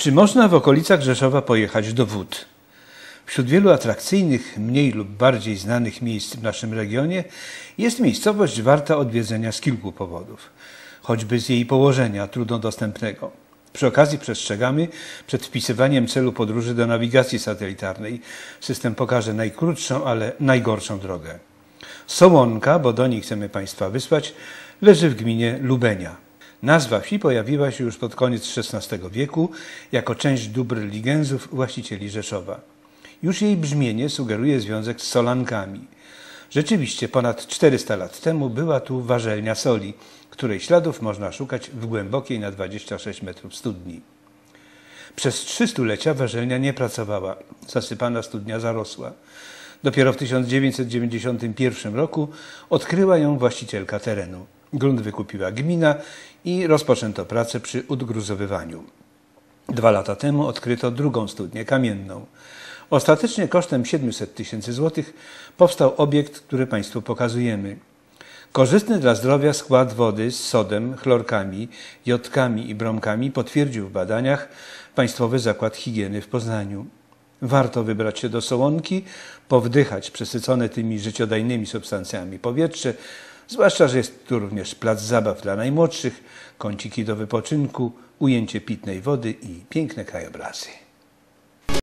Czy można w okolicach Rzeszowa pojechać do wód? Wśród wielu atrakcyjnych, mniej lub bardziej znanych miejsc w naszym regionie jest miejscowość warta odwiedzenia z kilku powodów, choćby z jej położenia trudno dostępnego. Przy okazji przestrzegamy przed wpisywaniem celu podróży do nawigacji satelitarnej. System pokaże najkrótszą, ale najgorszą drogę. Sołonka, bo do niej chcemy Państwa wysłać, leży w gminie Lubenia. Nazwa wsi pojawiła się już pod koniec XVI wieku jako część dóbr Ligenzów, właścicieli Rzeszowa. Już jej brzmienie sugeruje związek z Solankami. Rzeczywiście ponad 400 lat temu była tu warzelnia soli, której śladów można szukać w głębokiej na 26 metrów studni. Przez trzy stulecia warzelnia nie pracowała, zasypana studnia zarosła. Dopiero w 1991 roku odkryła ją właścicielka terenu. Grunt wykupiła gmina i rozpoczęto pracę przy odgruzowywaniu. Dwa lata temu odkryto drugą studnię kamienną. Ostatecznie kosztem 700 tysięcy złotych powstał obiekt, który Państwu pokazujemy. Korzystny dla zdrowia skład wody z sodem, chlorkami, jodkami i bromkami potwierdził w badaniach Państwowy Zakład Higieny w Poznaniu. Warto wybrać się do Sołonki, powdychać przesycone tymi życiodajnymi substancjami powietrze, zwłaszcza, że jest tu również plac zabaw dla najmłodszych, kąciki do wypoczynku, ujęcie pitnej wody i piękne krajobrazy.